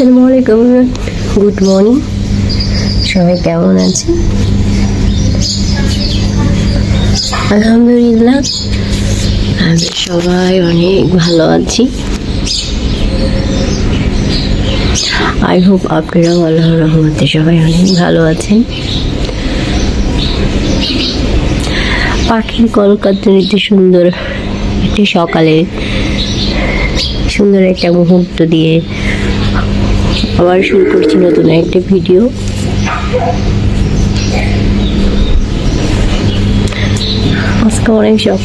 আসসালামু আলাইকুম good morning সবাই কেমন আছে আলহামদুলিল্লাহ। আমি সবাই অনেক ভালো আছি। আই হোপ আপনারাও আল্লাহর রহমতে সবাই অনেক ভালো আছেন। পাখির কলকাতারিতে সুন্দর একটি সকালে সুন্দর একটা মুহূর্ত দিয়ে আবার শুরু করছি নতুন একটা ভিডিও। আজকে অনেক শখ।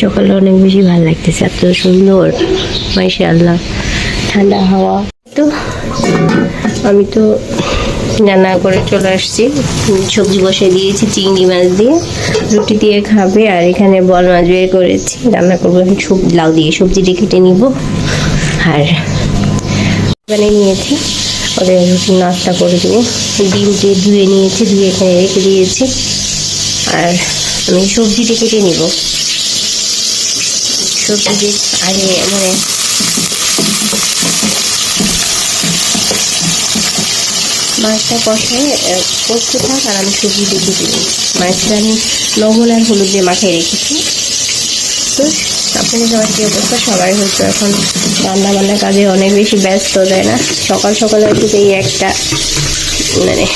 সকালে অনেক বেশি ভালো লাগতেছে, এত সুন্দর মাইশা আল্লাহ ঠান্ডা হাওয়া। তো আমি তো রান্না করে চলে আসছি। সবজি বসে দিয়েছি, চিংড়ি মাছ দিয়ে। রুটি দিয়ে খাবে আর এখানে বল মাছ বের করেছি। রান্না করব আমি সবজি লাউ দিয়ে সবজিটা কেটে নিব। আর এখানে নিয়েছি। ওদের নাস্তা করে দেবো। ডিম দিয়ে ধুয়ে নিয়েছি, ধুয়ে এখানে রেখে দিয়েছি। আর আমি সবজিটা কেটে নিব। সবজি দিয়ে আগে মানে মাছটা কষায় কষতে থাক আর আমি সবজি দেখে দিই মাছটা আমি লবণ আর হলুদ দিয়ে মাখিয়ে রেখেছি। তো আপনাদের সবার কী অবস্থা? সবাই হয়তো এখন রান্না বান্নার কাজে অনেক বেশি ব্যস্ত, তাই না? সকাল সকালে একটু এই একটা মানে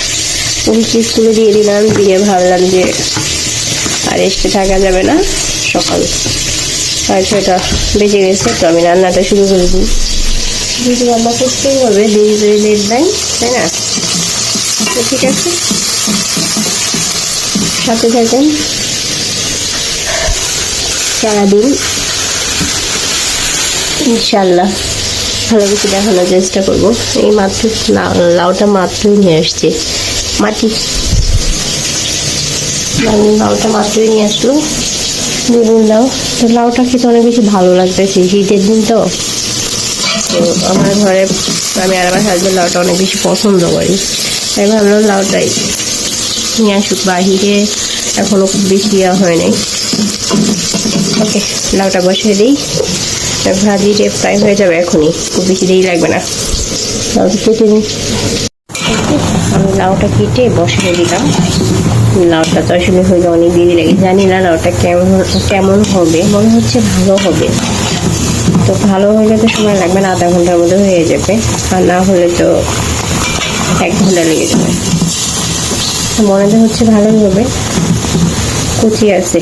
পুলিশ স্কুলে দিয়ে দিলাম, দিয়ে ভাবলাম যে আর এসে থাকা যাবে না। সকাল সাড়ে ছয়টা বেজে গেছে, তো আমি রান্নাটা শুরু করে দিই। যেহেতু রান্না করতেই হবে দেরি করে লেট নাই তাই না? তো ঠিক আছে। সাথে থাকেন। সারাদিন। ইনশাল্লাহ। ভালো কিছু দেখানোর চেষ্টা করব। এই মাত্র লাউ, লাউটা মাত্রই নিয়ে আসছে। মাটি। লাউটা মাত্রই নিয়ে আসলো বেগুন লাউ। তো লাউটা খেতে অনেক বেশি ভালো লাগতেছে শীতের দিন তো। তো আমার ঘরে, আমি আর আমার হাজবেন্ড লাউটা অনেক বেশি পছন্দ করি। তাই ভাবলাম লাউটাই নিয়ে আসুক বাহিরে। এখনও খুব বেশি দেওয়া হয় নাই ওকে, লাউটা বসিয়ে দিই। ভাজিটা প্রায় হয়ে যাবে এখনই। খুব বেশি দেরি লাগবে না। লাউটা কেটে নিই। আমি লাউটা কেটে বসিয়ে দিলাম। লাউটা তো আসলে হয়ে অনেক দেরি লাগে। জানি না লাউটা কেমন কেমন হবে। মনে হচ্ছে ভালো হবে। তো ভালো হলে তো সময় লাগবে না, আধা ঘণ্টার মধ্যে হয়ে যাবে। আর না হলে তো এক ঘণ্টা লেগে যাবে। মনে হচ্ছে ভালোই হবে। কুচি আছে।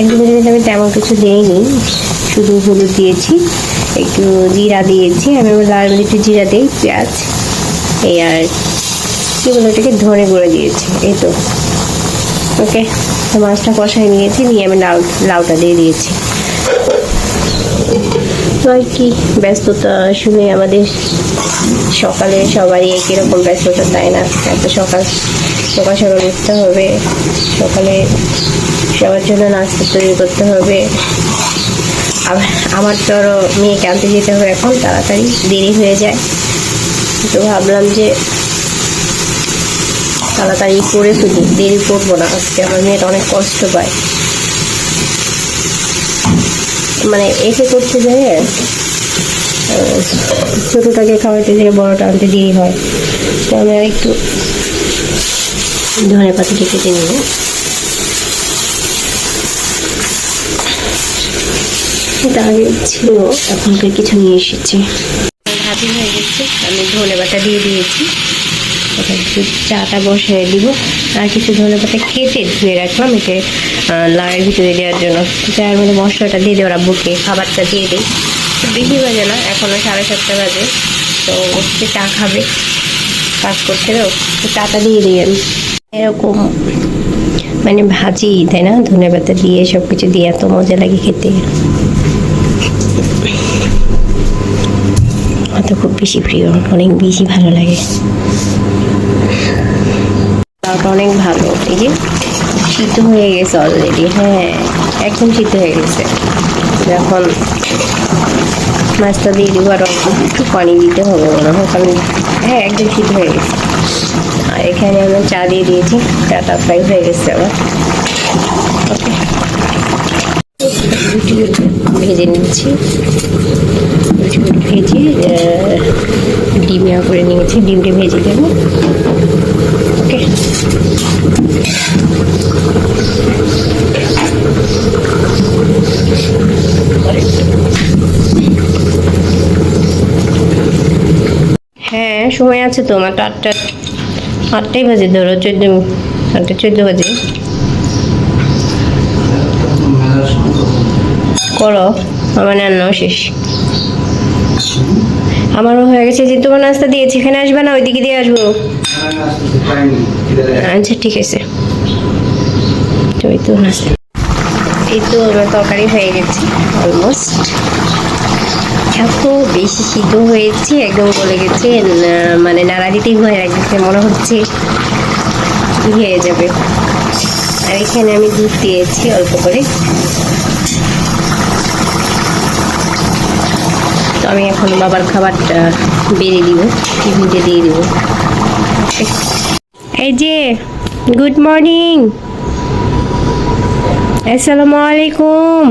এগুলো যদি আমি তেমন কিছু দিইনি। শুধু হলুদ দিয়েছি, একটু জিরা দিয়েছি। আমি লাল একটু জিরা দিই, পেঁয়াজ, এই আর কি বলে এটাকে ধনে করে দিয়েছি, এই তো। ওকে মাছটা কষাই নিয়েছি, নিয়ে আমি লাউ লাউটা দিয়ে দিয়েছি। তো আর কি, ব্যস্ততা আসলে আমাদের সকালে সবারই একই রকম ব্যস্ততা, তাই না? এত সকাল সকাল সকাল উঠতে হবে, সকালে সবার জন্য নাস্তা তৈরি করতে হবে। আমার তো আরও মেয়েকে আনতে যেতে হবে এখন, তাড়াতাড়ি, দেরি হয়ে যায়। তো ভাবলাম যে তাড়াতাড়ি করে ফেলি, দেরি করব না। আজকে আমার মেয়েটা অনেক কষ্ট পায়। মানে এসে করতে যায় ছোটোটাকে খাওয়াইতে যেয়ে বড়টা আনতে দেরি হয়। তো আমি আর একটু ধনে পাতাটা কেটে নেব। এটা আগে ছিল, এখনকার কিছু নিয়ে এসেছি। হাতি হয়ে গেছে, আমি ধনে পাতা দিয়ে দিয়েছি। চাটা বসিয়ে দিব। আর কিছু ধনে পাতা কেটে ধুয়ে রাখলাম এতে লাউয়ের ভিতরে দেওয়ার জন্য। চায়ের মধ্যে মশলাটা দিয়ে দেওয়ার বুকে খাবারটা দিয়ে দিই। বেশি বাজে না এখনও সাড়ে সাতটা বাজে। তো সে চা খাবে, কাজ করতে তো চাটা দিয়ে দিই আমি। এরকম মানে ভাজি, তাই না? ধনে পাতা দিয়ে সব কিছু দিয়ে এত মজা লাগে খেতে। আমার তো খুব বেশি প্রিয়, অনেক বেশি ভালো লাগে। লাউটা অনেক ভালো, এই যে সিদ্ধ হয়ে গেছে অলরেডি হ্যাঁ একদম সিদ্ধ হয়ে গেছে। এখন মাছটা দিয়ে দিব আর একটু পানি দিতে হবে মনে হয়, কারণ হ্যাঁ একদম ঠিক হয়ে গেছে। আর এখানে আমি চা দিয়ে দিয়েছি চাটা ফ্রাই হয়ে গেছে আবার। ভেজে নিচ্ছি। ভেজে ডিমিয়া করে নিয়েছি, ডিমটা ভেজে দেবো ওকে। সময় আছে তো? আমার তো আটটা, আটটাই বাজে ধরো, চোদ্দ আটটা চোদ্দ বাজে। করো, আমার রান্নাও শেষ। আমারও হয়ে গেছে যে তোমার নাস্তা দিয়েছি, এখানে আসবে না? ওইদিকে দিয়ে আসব। আচ্ছা ঠিক আছে। তো এই তো নাস্তা এই তো আমার তরকারি হয়ে গেছে অলমোস্ট এত বেশি সিদ্ধ হয়েছে, একদম গলে গেছে মানে নাড়া হয়ে গেছে, মনে হচ্ছে হয়ে যাবে। আর এখানে আমি দুধ দিয়েছি অল্প করে। তো আমি এখন বাবার খাবারটা বেড়ে দিব টিফিনতে দিয়ে দিব। এই যে, গুড মর্নিং। আসসালামু আলাইকুম।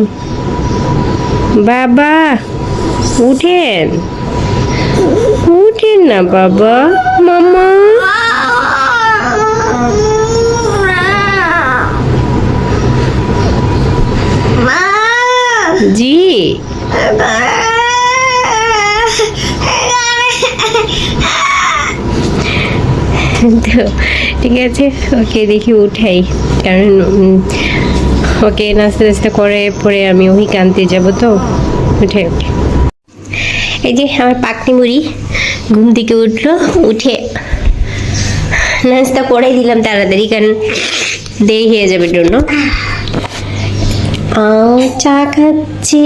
বাবা উঠেন। উঠেন না বাবা মামা। জি। তো ঠিক আছে ওকে দেখি উঠাই। কারণ ওকে নাস্তা নাস্তা করে পরে আমি ওই কানতে যাব তো? উঠে। এই যে আমার পাকনি মুড়ি ঘুম থেকে উঠল, উঠে নাস্তা করাই দিলাম তাড়াতাড়ি, কারণ দেরি হয়ে যাবে জন্য। চা খাচ্ছে।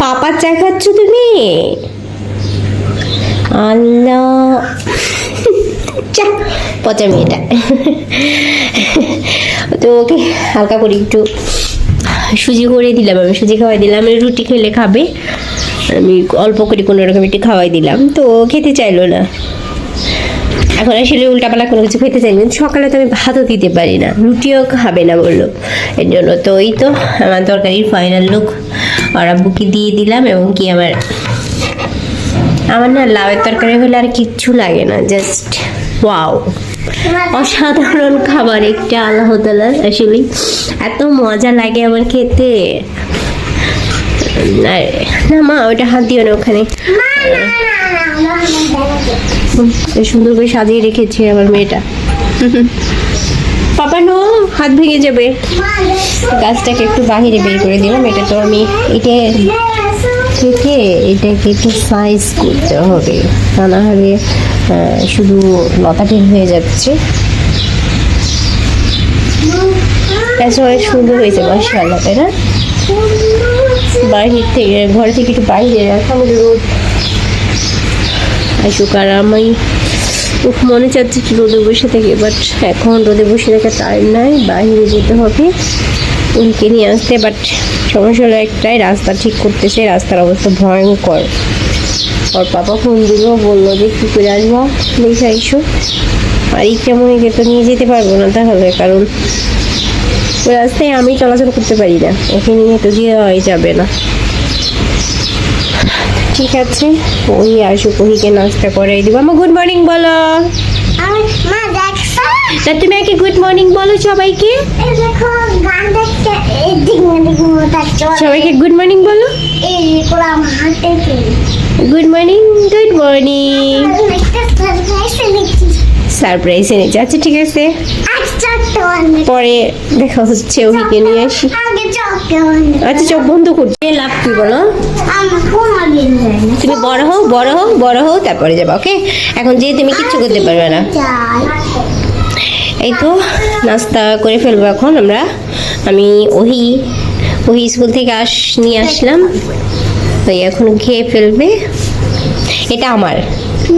পাপার চা খাচ্ছ তুমি? আল্লাহ। চা, পচা মেয়েটা। তো ওকে হালকা করে একটু সুজি করে দিলাম আমি, সুজি খাওয়াই দিলাম আমি রুটি খেলে খাবে। আমি অল্প করে কোনো রকম একটু খাওয়াই দিলাম, তো খেতে চাইলো না। এখন আসলে উল্টাপালা কোনো কিছু খেতে চাইনি সকালে তো আমি ভাতও দিতে পারি না, রুটিও খাবে না বলল। এর জন্য তো ওই তো আমার তরকারির ফাইনাল লুক আর আব্বুকে দিয়ে দিলাম এবং কি আমার আমার না লাউয়ের তরকারি হলে আর কিচ্ছু লাগে না জাস্ট ওয়াও অসাধারণ খাবার একটা আল্লাহ তালার আসলে। এত মজা লাগে আমার খেতে। না মা, ওটা হাত দিও না ওখানে। সুন্দর করে সাজিয়ে রেখেছে আমার মেয়েটা। পাপা নো, হাত ভেঙে যাবে। গাছটাকে একটু বাহিরে বের করে দিলাম, এটা তো আমি এটা থেকে এটাকে একটু সাইজ করতে হবে। তা না হলে শুধু লতাটির হয়ে যাচ্ছে। আচ্ছা অনেক সুন্দর হয়েছে মাসাল্লাহ তাই না? বাহির থেকে, ঘর থেকে একটু বাইরে আমাদের রোদ। আসুক আর আমি, উফ, মনে চাচ্ছে একটু রোদে বসে থেকে বাট এখন রোদে বসে থাকার টাইম নাই, বাইরে যেতে হবে। উনকে নিয়ে আসতে বাট সমস্যা হলো একটাই রাস্তা ঠিক করতেছে রাস্তার অবস্থা ভয়ঙ্কর। ওর পাপা ফোন দিল বলল যে কী করে আসব? দেখে আইসো। আর কেমন একে তো নিয়ে যেতে পারব না তাহলে? কারণ ওই রাস্তায় আমি চলাচল করতে পারি না। ওকে নিয়ে তো যাওয়াই যাবে না। ঠিক আছে ওই আসুক ওহিকে নাস্তা করাই দিব। আমার গুড মর্নিং বলো। আমি মা দেখছ। তা তুমি আগে গুড মর্নিং বলো সবাইকে। দেখো গান সবাইকে গুড মর্নিং বলো। Good morning good morning surprise এনেছি। আচ্ছা ঠিক আছে। পরে দেখা হচ্ছে ওহিকে নিয়ে আসি। আচ্ছা চোখ বন্ধ করছে লাভ কি বলো? যায় তুমি বড় হও বড় হও বড় হও, তারপরে যাবে, ওকে? এখন যে তুমি কিচ্ছু করতে পারবে না। এই তো, নাস্তা করে ফেলব এখন আমরা। আমি ওহি ওহি স্কুল থেকে আস নিয়ে আসলাম। ওই এখন খেয়ে ফেলবে। এটা আমার।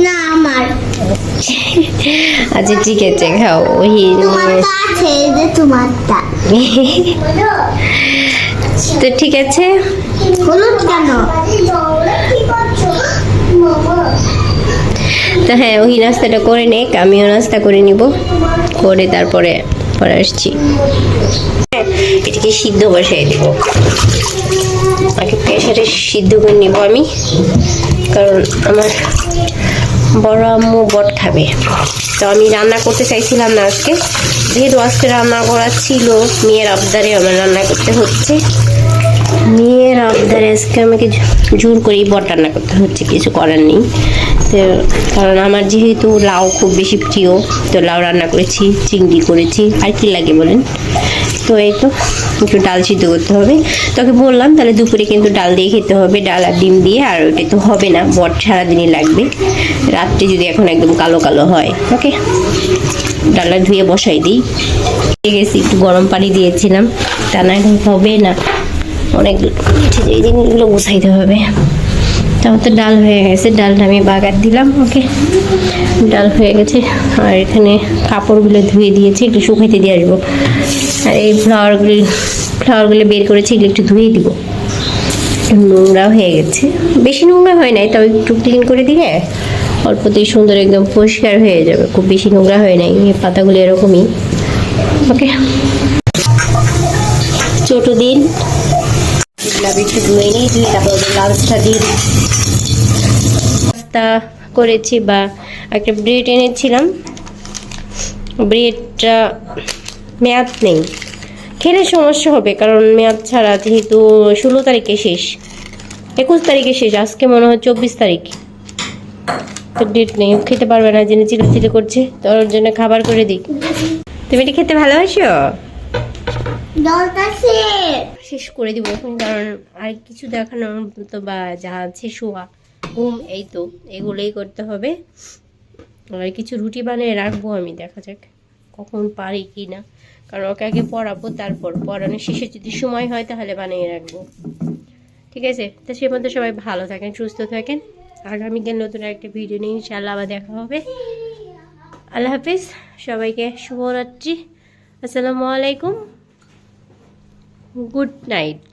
না আমার। আচ্ছা ঠিক আছে খাও। ওহি তোমারটা তো ঠিক আছে। হলুদ কেন? তো হ্যাঁ ওই নাস্তাটা করে নেক আমিও নাস্তা করে নিব। করে তারপরে পরে আসছি। এটাকে সিদ্ধ বসাই দেব। আগে প্রেশারে সিদ্ধ করে নিব আমি, কারণ আমার বড় আম্মু বট খাবে। তো আমি রান্না করতে চাইছিলাম না আজকে। যেহেতু আজকে রান্না করা ছিল, মেয়ের আবদারে আমার রান্না করতে হচ্ছে। মেয়ের আবদারে আজকে আমাকে জোর করেই বট রান্না করতে হচ্ছে, কিছু করার নেই। তো কারণ আমার যেহেতু লাউ খুব বেশি প্রিয়, তো লাউ রান্না করেছি, চিংড়ি করেছি, আর কি লাগে বলেন? তো এই তো, একটু ডাল সিদ্ধ করতে হবে। তোকে বললাম তাহলে দুপুরে কিন্তু ডাল দিয়ে খেতে হবে, ডাল আর ডিম দিয়ে, আর ওটা তো হবে না, বট সারাদিনই লাগবে। রাত্রে যদি এখন একদম কালো কালো হয়, ওকে? ডালটা ধুয়ে বসাই দিই। গেছি, একটু গরম পানি দিয়েছিলাম, তা না এখন হবে না। অনেক এই জিনিসগুলো গুছাইতে হবে। তারপর তো ডাল হয়ে গেছে, ডালটা আমি বাগার দিলাম, ওকে। ডাল হয়ে গেছে, আর এখানে কাপড়গুলো ধুয়ে দিয়েছি, একটু শুকাইতে দিয়ে আসব। আর এই ফ্লাওয়ারগুলি, ফ্লাওয়ারগুলো বের করেছি, এগুলো একটু ধুয়ে দিব। নোংরা হয়ে গেছে। বেশি নোংরা হয় নাই তবে একটু ক্লিন করে দিলে অল্পতেই সুন্দর একদম পরিষ্কার হয়ে যাবে। খুব বেশি নোংরা হয় নাই, এই পাতাগুলো এরকমই। ওকে। ছোট দিন করেছি বা একটা ব্রেড এনেছিলাম। ব্রেডটা মেয়াদ নেই। খেলে সমস্যা হবে, কারণ মেয়াদ ছাড়া যেহেতু ষোলো তারিখে শেষ, একুশ তারিখে শেষ, আজকে মনে হয় চব্বিশ তারিখ। তো ডেট নেই, খেতে পারবে না, জেনে চিল্লাচিল্লি করছে, তো ওর জন্য খাবার করে দিই। তুমি এটা খেতে ভালোবাসো? শেষ করে দিব এখন, কারণ আর কিছু দেখানোর মতো বা যা আছে শোয়া ঘুম, এই তো, এগুলোই করতে হবে। আর কিছু রুটি বানিয়ে রাখব আমি, দেখা যাক কখন পারি কি না। কারণ ওকে আগে পড়াবো, তারপর পড়ানোর শেষে যদি সময় হয় তাহলে বানিয়ে রাখব। ঠিক আছে? তো সে মধ্যে সবাই ভালো থাকেন, সুস্থ থাকেন। আগামীকাল নতুন একটা ভিডিও নিয়ে ইনশাল্লাহ আবার দেখা হবে। আল্লাহ হাফিজ, সবাইকে শুভরাত্রি। আসসালামু আলাইকুম। Good night